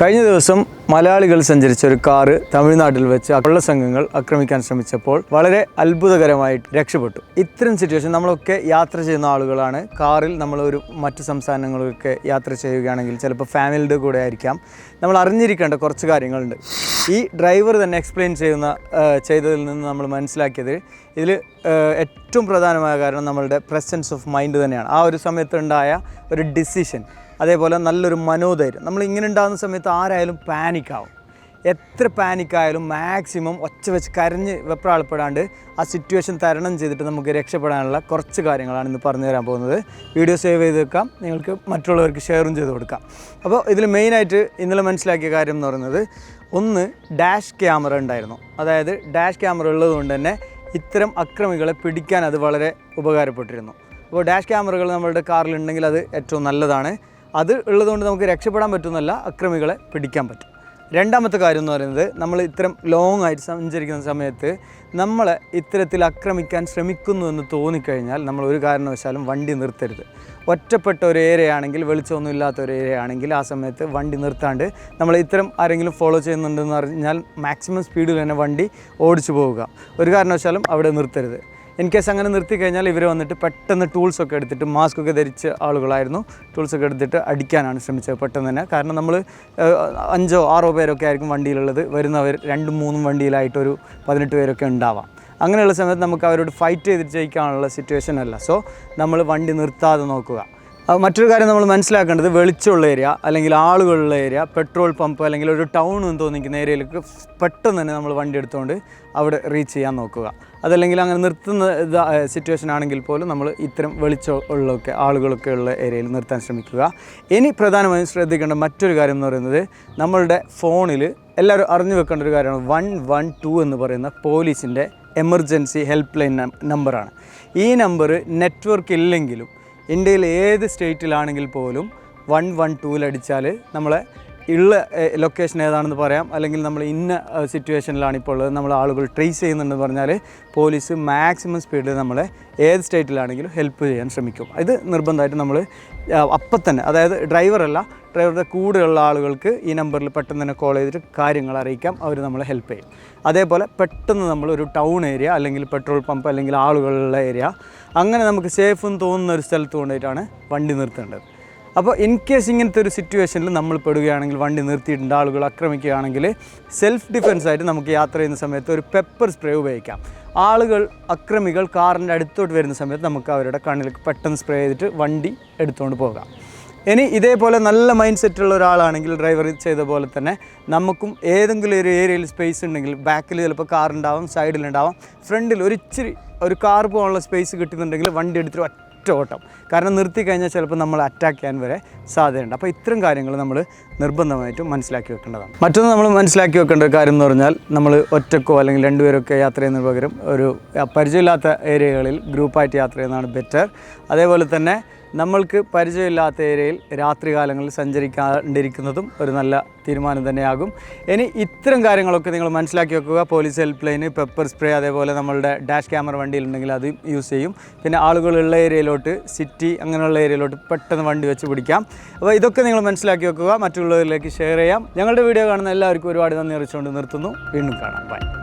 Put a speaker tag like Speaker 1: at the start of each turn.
Speaker 1: കഴിഞ്ഞ ദിവസം മലയാളികൾ സഞ്ചരിച്ച ഒരു കാറ് തമിഴ്നാട്ടിൽ വെച്ച് കൊള്ള സംഘങ്ങൾ ആക്രമിക്കാൻ ശ്രമിച്ചപ്പോൾ വളരെ അത്ഭുതകരമായിട്ട് രക്ഷപ്പെട്ടു. ഇത്തരം സിറ്റുവേഷൻ നമ്മളൊക്കെ യാത്ര ചെയ്യുന്ന ആളുകളാണ്. കാറിൽ നമ്മൾ ഒരു മറ്റു സംസ്ഥാനങ്ങളിലൊക്കെ യാത്ര ചെയ്യുകയാണെങ്കിൽ ചിലപ്പോൾ ഫാമിലിയുടെ കൂടെ ആയിരിക്കാം. നമ്മൾ അറിഞ്ഞിരിക്കേണ്ട കുറച്ച് കാര്യങ്ങളുണ്ട്. ഈ ഡ്രൈവർ തന്നെ എക്സ്പ്ലെയിൻ ചെയ്യുന്ന ചെയ്തതിൽ നിന്ന് നമ്മൾ മനസ്സിലാക്കിയത് ഇതിൽ ഏറ്റവും പ്രധാനമായ കാരണം നമ്മളുടെ പ്രസൻസ് ഓഫ് മൈൻഡ് തന്നെയാണ്. ആ ഒരു സമയത്തുണ്ടായ ഒരു ഡിസിഷൻ അതേപോലെ നല്ലൊരു മനോധൈര്യം. നമ്മൾ ഇങ്ങനെ ഉണ്ടാകുന്ന സമയത്ത് ആരായാലും പാനിക്കാവും. എത്ര പാനിക്കായാലും മാക്സിമം ഒച്ച വെച്ച് കരഞ്ഞ് വെപ്രാളപ്പെടാണ്ട് ആ സിറ്റുവേഷൻ തരണം ചെയ്തിട്ട് നമുക്ക് രക്ഷപ്പെടാനുള്ള കുറച്ച് കാര്യങ്ങളാണ് ഇന്ന് പറഞ്ഞു തരാൻ പോകുന്നത്. വീഡിയോ സേവ് ചെയ്ത് വെക്കാം. നിങ്ങൾക്ക് മറ്റുള്ളവർക്ക് ഷെയറും ചെയ്ത് കൊടുക്കാം. അപ്പോൾ ഇതിൽ മെയിനായിട്ട് ഇന്നലെ മനസ്സിലാക്കിയ കാര്യം എന്ന് പറയുന്നത് ഒന്ന് ഡാഷ് ക്യാമറ ഉണ്ടായിരുന്നു. അതായത് ഡാഷ് ക്യാമറ ഉള്ളതുകൊണ്ട് തന്നെ ഇത്തരം അക്രമികളെ പിടിക്കാൻ അത് വളരെ ഉപകാരപ്പെട്ടിരുന്നു. അപ്പോൾ ഡാഷ് ക്യാമറകൾ നമ്മളുടെ കാറിലുണ്ടെങ്കിൽ അത് ഏറ്റവും നല്ലതാണ്. അത് ഉള്ളതുകൊണ്ട് നമുക്ക് രക്ഷപ്പെടാൻ പറ്റുന്നല്ല അക്രമികളെ പിടിക്കാൻ പറ്റും. രണ്ടാമത്തെ കാര്യം എന്ന് പറയുന്നത് നമ്മൾ ഇത്തരം ലോങ് ആയിട്ട് സഞ്ചരിക്കുന്ന സമയത്ത് നമ്മളെ ഇത്തരത്തിൽ ആക്രമിക്കാൻ ശ്രമിക്കുന്നു എന്ന് തോന്നിക്കഴിഞ്ഞാൽ നമ്മൾ ഒരു കാരണവശാലും വണ്ടി നിർത്തരുത്. ഒറ്റപ്പെട്ട ഒരു ഏരിയ ആണെങ്കിൽ വെളിച്ചമൊന്നും ഇല്ലാത്ത ഒരു ഏരിയ ആണെങ്കിൽ ആ സമയത്ത് വണ്ടി നിർത്താണ്ട് നമ്മൾ ഇത്തരം ആരെങ്കിലും ഫോളോ ചെയ്യുന്നുണ്ടെന്ന് അറിഞ്ഞാൽ മാക്സിമം സ്പീഡിൽ തന്നെ വണ്ടി ഓടിച്ചു പോവുക. ഒരു കാരണവശാലും അവിടെ നിർത്തരുത്. ഇൻ കേസ് അങ്ങനെ നിർത്തി കഴിഞ്ഞാൽ ഇവർ വന്നിട്ട് പെട്ടെന്ന് ടൂൾസൊക്കെ എടുത്തിട്ട് മാസ്ക് ഒക്കെ ധരിച്ച ആളുകളായിരുന്നു. ടൂൾസൊക്കെ എടുത്തിട്ട് അടിക്കാനാണ് ശ്രമിച്ചത് പെട്ടെന്ന് തന്നെ. കാരണം നമ്മൾ അഞ്ചോ ആറോ പേരൊക്കെ ആയിരിക്കും വണ്ടിയിലുള്ളത്. വരുന്നവർ രണ്ടും മൂന്നും വണ്ടിയിലായിട്ടൊരു പതിനെട്ട് പേരൊക്കെ ഉണ്ടാവാം. അങ്ങനെയുള്ള സമയത്ത് നമുക്ക് അവരോട് ഫൈറ്റ് ചെയ്തിട്ട് ജയിക്കാനുള്ള സിറ്റുവേഷൻ അല്ല. സോ നമ്മൾ വണ്ടി നിർത്താതെ നോക്കുക. മറ്റൊരു കാര്യം നമ്മൾ മനസ്സിലാക്കേണ്ടത് വെളിച്ചമുള്ള ഏരിയ അല്ലെങ്കിൽ ആളുകളുള്ള ഏരിയ പെട്രോൾ പമ്പ് അല്ലെങ്കിൽ ഒരു ടൗൺ എന്ന് തോന്നിക്കുന്ന ഏരിയയിലേക്ക് പെട്ടെന്ന് തന്നെ നമ്മൾ വണ്ടി എടുത്തുകൊണ്ട് അവിടെ റീച്ച് ചെയ്യാൻ നോക്കുക. അതല്ലെങ്കിൽ അങ്ങനെ നിർത്തുന്ന സിറ്റുവേഷൻ ആണെങ്കിൽ പോലും നമ്മൾ ഇത്തരം വെളിച്ചമുള്ളൊക്കെ ആളുകളൊക്കെ ഉള്ള ഏരിയയിൽ നിർത്താൻ ശ്രമിക്കുക. ഇനി പ്രധാനമായും ശ്രദ്ധിക്കേണ്ട മറ്റൊരു കാര്യം എന്ന് പറയുന്നത് നമ്മളുടെ ഫോണിൽ എല്ലാവരും അറിഞ്ഞു വെക്കേണ്ട ഒരു കാര്യമാണ് വൺ വൺ ടു എന്ന് പറയുന്ന പോലീസിന്റെ എമർജൻസി ഹെൽപ്പ് ലൈൻ നമ്പറാണ് ഈ നമ്പർ നെറ്റ്വർക്ക് ഇല്ലെങ്കിലും ഇന്ത്യയിൽ ഏത് സ്റ്റേറ്റിലാണെങ്കിൽ പോലും വൺ വൺ ടൂലടിച്ചാൽ നമ്മളെ ഉള്ള ലൊക്കേഷൻ ഏതാണെന്ന് പറയാം. അല്ലെങ്കിൽ നമ്മൾ ഇന്ന സിറ്റുവേഷനിലാണ് ഇപ്പോൾ ഉള്ളത്. നമ്മൾ ആളുകൾ ട്രേസ് ചെയ്യുന്നുണ്ടെന്ന് പറഞ്ഞാൽ പോലീസ് മാക്സിമം സ്പീഡിൽ നമ്മളെ ഏത് സ്റ്റേറ്റിലാണെങ്കിലും ഹെൽപ്പ് ചെയ്യാൻ ശ്രമിക്കും. ഇത് നിർബന്ധമായിട്ട് നമ്മൾ അപ്പം തന്നെ അതായത് ഡ്രൈവറല്ല ഡ്രൈവറുടെ കൂടെയുള്ള ആളുകൾക്ക് ഈ നമ്പറിൽ പെട്ടെന്ന് തന്നെ കോൾ ചെയ്തിട്ട് കാര്യങ്ങൾ അറിയിക്കാം. അവർ നമ്മളെ ഹെൽപ്പ് ചെയ്യും. അതേപോലെ പെട്ടെന്ന് നമ്മൾ ഒരു ടൗൺ ഏരിയ അല്ലെങ്കിൽ പെട്രോൾ പമ്പ് അല്ലെങ്കിൽ ആളുകളുള്ള ഏരിയ അങ്ങനെ നമുക്ക് സേഫ് എന്ന് തോന്നുന്ന ഒരു സ്ഥലത്ത് കൊണ്ടുപോയിട്ടാണ് വണ്ടി നിർത്തേണ്ടത്. അപ്പോൾ ഇൻ കേസ് ഇങ്ങനത്തെ ഒരു സിറ്റുവേഷനിൽ നമ്മൾ പെടുകയാണെങ്കിൽ വണ്ടി നിർത്തിയിട്ടുണ്ട് ആളുകൾ ആക്രമിക്കുകയാണെങ്കിൽ സെൽഫ് ഡിഫെൻസ് ആയിട്ട് നമുക്ക് യാത്ര ചെയ്യുന്ന സമയത്ത് ഒരു പെപ്പർ സ്പ്രേ ഉപയോഗിക്കാം. ആളുകൾ അക്രമികൾ കാറിന്റെ അടുത്തോട്ട് വരുന്ന സമയത്ത് നമുക്ക് അവരുടെ കണ്ണിലേക്ക് പെട്ടെന്ന് സ്പ്രേ ചെയ്തിട്ട് വണ്ടി എടുത്തുകൊണ്ട് പോകാം. ഇനി ഇതേപോലെ നല്ല മൈൻഡ് സെറ്റുള്ള ഒരാളാണെങ്കിൽ ഡ്രൈവർ ചെയ്ത പോലെ തന്നെ നമുക്കും ഏതെങ്കിലും ഒരു ഏരിയയിൽ സ്പേസ് ഉണ്ടെങ്കിൽ ബാക്കിൽ ചിലപ്പോൾ കാർ സൈഡിലുണ്ടാവാം ഫ്രണ്ടിൽ ഒരു ഇച്ചിരി ഒരു കാർ പോകാനുള്ള സ്പേസ് കിട്ടുന്നുണ്ടെങ്കിൽ വണ്ടി എടുത്തിട്ട് ഒറ്റ ഓട്ടം. കാരണം നിർത്തി കഴിഞ്ഞാൽ ചിലപ്പോൾ നമ്മൾ അറ്റാക്ക് ചെയ്യാൻ വരെ സാധ്യതയുണ്ട്. അപ്പോൾ ഇത്തരം കാര്യങ്ങൾ നമ്മൾ നിർബന്ധമായിട്ടും മനസ്സിലാക്കി വെക്കേണ്ടതാണ്. മറ്റൊന്ന് നമ്മൾ മനസ്സിലാക്കി വെക്കേണ്ട ഒരു കാര്യം എന്ന് പറഞ്ഞാൽ നമ്മൾ ഒറ്റക്കോ അല്ലെങ്കിൽ രണ്ടുപേരൊക്കെ യാത്ര ചെയ്യുന്നതിന് പകരം ഒരു പരിചയമില്ലാത്ത ഏരിയകളിൽ ഗ്രൂപ്പായിട്ട് യാത്ര ചെയ്യുന്നതാണ് ബെറ്റർ അതേപോലെ തന്നെ നമ്മൾക്ക് പരിചയമില്ലാത്ത ഏരിയയിൽ രാത്രികാലങ്ങളിൽ സഞ്ചരിക്കാണ്ടിരിക്കുന്നതും ഒരു നല്ല തീരുമാനം തന്നെയാകും. ഇനി ഇത്തരം കാര്യങ്ങളൊക്കെ നിങ്ങൾ മനസ്സിലാക്കി വെക്കുക. Police help line pepper spray അതേപോലെ നമ്മളുടെ ഡാഷ് ക്യാമറ വണ്ടിയിലുണ്ടെങ്കിൽ അത് യൂസ് ചെയ്യും. പിന്നെ ആളുകളുള്ള ഏരിയയിലോട്ട് സിറ്റി അങ്ങനെയുള്ള ഏരിയയിലോട്ട് പെട്ടെന്ന് വണ്ടി വെച്ച് പിടിക്കാം. അപ്പോൾ ഇതൊക്കെ നിങ്ങൾ മനസ്സിലാക്കി വെക്കുക. മറ്റുള്ളവരിലേക്ക് ഷെയർ ചെയ്യാം. ഞങ്ങളുടെ വീഡിയോ കാണുന്ന എല്ലാവർക്കും ഒരുപാട് നന്ദി അറിയിച്ചുകൊണ്ട് നിർത്തുന്നു. വീണ്ടും കാണാം. ബൈ.